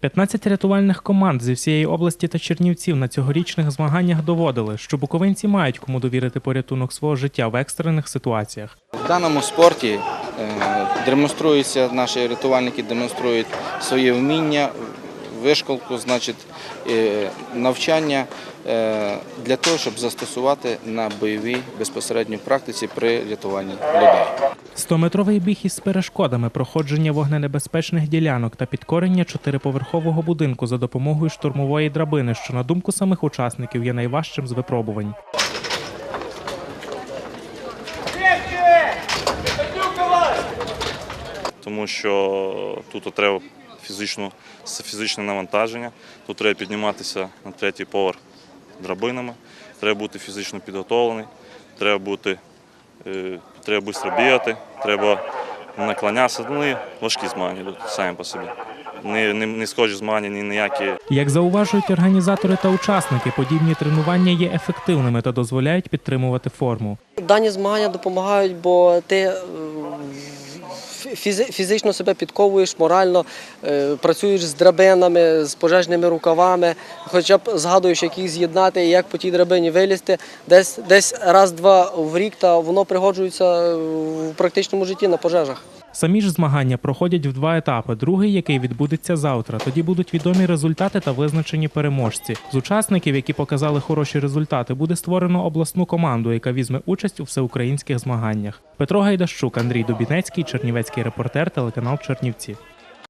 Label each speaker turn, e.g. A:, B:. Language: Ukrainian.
A: 15 рятувальних команд зі всієї області та Чернівців на цьогорічних змаганнях доводили, що буковинці мають кому довірити порятунок свого життя в екстрених ситуаціях.
B: В даному спорті е, демонструються, наші рятувальники демонструють своє вміння, вишколку, значить, е, навчання е, для того, щоб застосувати на бойовій безпосередньо практиці при рятуванні людей.
A: 100-метровий біг із перешкодами, проходження вогненебезпечних ділянок та підкорення чотириповерхового будинку за допомогою штурмової драбини, що на думку самих учасників є найважчим з випробувань.
C: тому що тут треба фізично, фізичне навантаження, тут треба підніматися на третій поверх драбинами, треба бути фізично підготовлений, треба бути, е, треба швидко бігати, треба наклонятися. Ну важкі змагання йдуть самі по собі. Не, не, не схожі змагання ні ніякі
A: Як зауважують організатори та учасники, подібні тренування є ефективними та дозволяють підтримувати форму.
D: Дані змагання допомагають, бо ти е, фізично себе підковуєш, морально е, працюєш з драбинами, з пожежними рукавами, хоча б згадуєш, як їх з'єднати і як по тій драбині вилізти. Десь, десь раз-два в рік та воно пригоджується е, в практичному житті на пожежах.
A: Самі ж змагання проходять в два етапи. Другий, який відбудеться завтра. Тоді будуть відомі результати та визначені переможці. З учасників, які показали хороші результати, буде створено обласну команду, яка візьме участь у всеукраїнських змаганнях. Петро Гайдащук, Андрій Дубінецький, Чернівецький репортер, телеканал Чернівці.